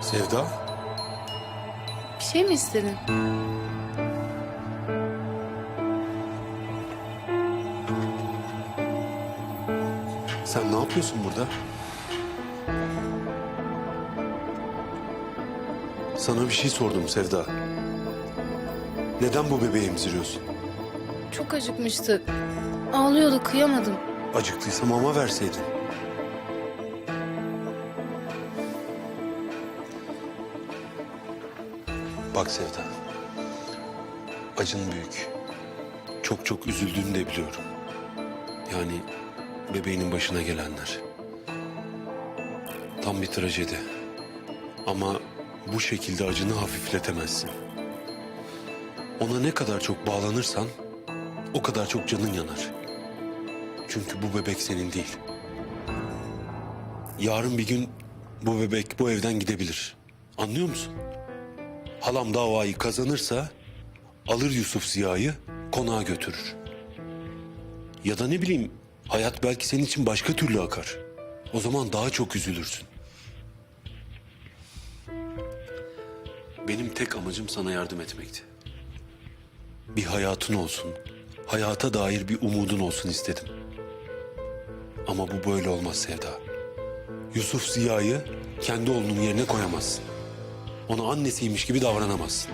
Sevda? Bir şey mi istedin? Sen ne yapıyorsun burada? Sana bir şey sordum Sevda. Neden bu bebeği emziriyorsun? Çok acıkmıştı. Ağlıyordu kıyamadım. Acıktıysa mama verseydin. Bak Sevda. Acın büyük. Çok çok üzüldüğünü de biliyorum. Yani bebeğinin başına gelenler. Tam bir trajedi. Ama bu şekilde acını hafifletemezsin. Ona ne kadar çok bağlanırsan o kadar çok canın yanar. Çünkü bu bebek senin değil. Yarın bir gün bu bebek bu evden gidebilir. Anlıyor musun? Halam davayı kazanırsa alır Yusuf Ziya'yı konağa götürür. Ya da ne bileyim hayat belki senin için başka türlü akar. O zaman daha çok üzülürsün. Benim tek amacım sana yardım etmekti. Bir hayatın olsun, hayata dair bir umudun olsun istedim. Ama bu böyle olmaz Sevda. Yusuf Ziya'yı kendi oğlunun yerine koyamazsın. Ona annesiymiş gibi davranamazsın.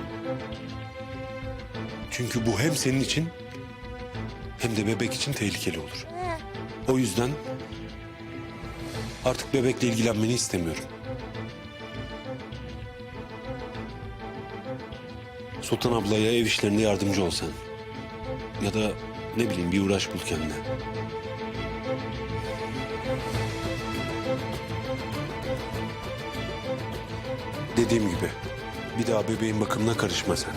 Çünkü bu hem senin için hem de bebek için tehlikeli olur. O yüzden artık bebekle ilgilenmeni istemiyorum. Sultan ablaya ev işlerinde yardımcı ol sen. Ya da ne bileyim bir uğraş bul kendine. Dediğim gibi bir daha bebeğin bakımına karışma sen.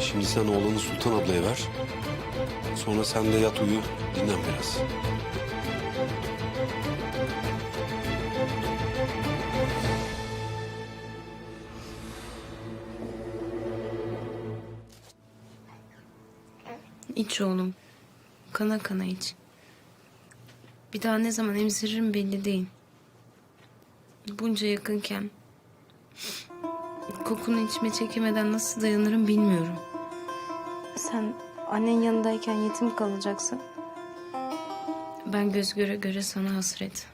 Şimdi sen oğlanı Sultan ablaya ver. Sonra sen de yat uyu dinlen biraz. İç oğlum. Kana kana iç. Bir daha ne zaman emziririm belli değil. Bunca yakınken... Kokunu içime çekemeden nasıl dayanırım bilmiyorum. Sen annen yanındayken yetim kalacaksın. Ben göz göre göre sana hasret.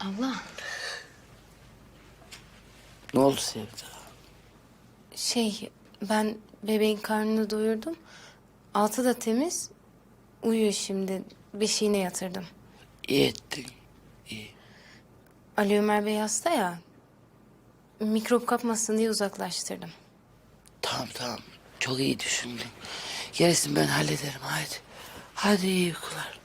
Allah Ne oldu Sevda? şey ben bebeğin karnını doyurdum. Altı da temiz. Uyuyor şimdi. Beşiğine yatırdım. İyi ettin. Ali Ömer Bey hasta ya. Mikrop kapmasın diye uzaklaştırdım. Tamam tamam. Çok iyi düşündün. Gerisini ben hallederim hadi. Hadi iyi uykular.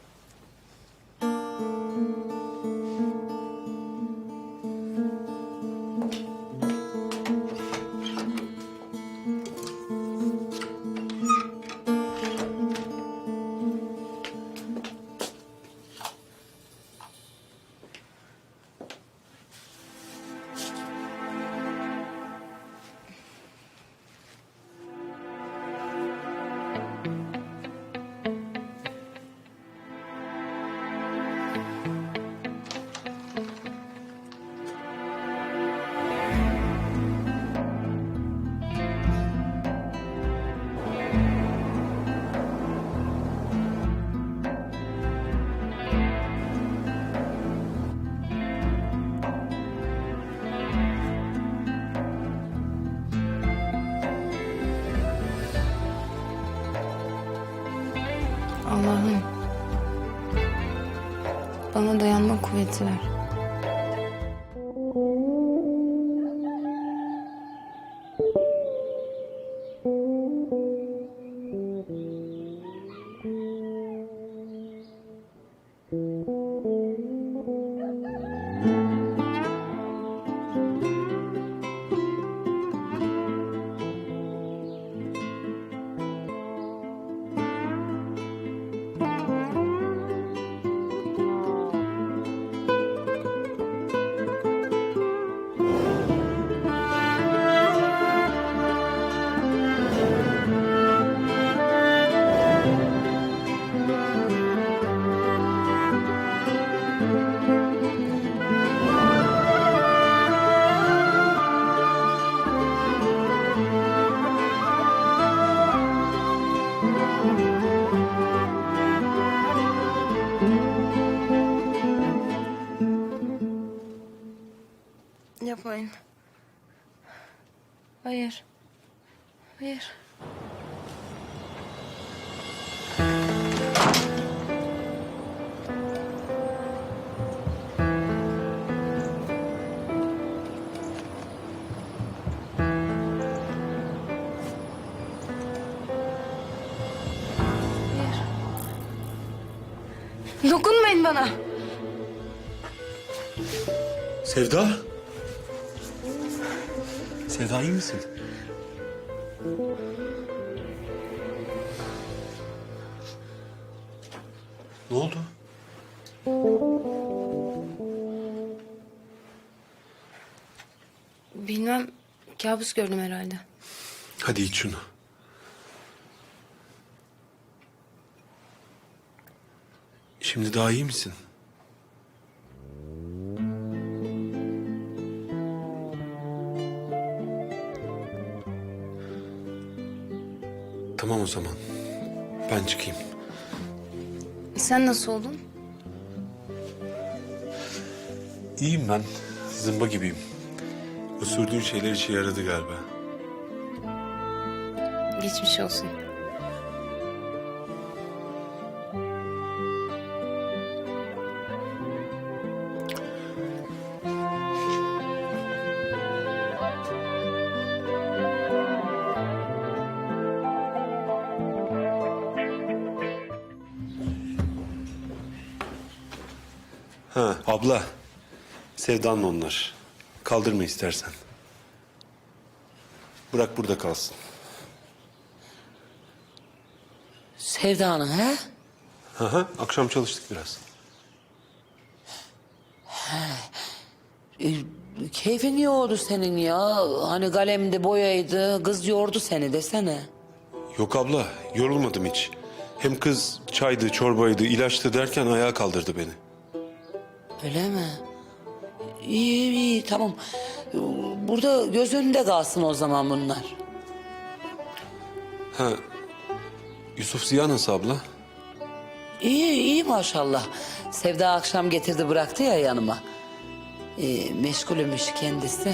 Allah'ım. Bana dayanma kuvveti ver. Yapmayın. Hayır. Hayır. Hayır. Dokunmayın bana. Sevda? Sevda iyi misin? Ne oldu? Bilmem. Kabus gördüm herhalde. Hadi iç şunu. Şimdi daha iyi misin? Tamam o zaman. Ben çıkayım. Sen nasıl oldun? İyiyim ben. Zımba gibiyim. O sürdüğün şeyler işe yaradı galiba. Geçmiş olsun. Ha abla. Sevdanla onlar. Kaldırma istersen. Bırak burada kalsın. Sevda'nın he? Hı hı. Akşam çalıştık biraz. E, keyfin iyi oldu senin ya. Hani kalemdi boyaydı. Kız yordu seni desene. Yok abla, yorulmadım hiç. Hem kız çaydı, çorbaydı, ilaçtı derken ayağa kaldırdı beni. Öyle mi? İyi iyi tamam. Burada göz önünde kalsın o zaman bunlar. Ha, Yusuf Ziya nasıl abla? İyi iyi maşallah. Sevda akşam getirdi bıraktı ya yanıma. Ee, meşgulümüş kendisi.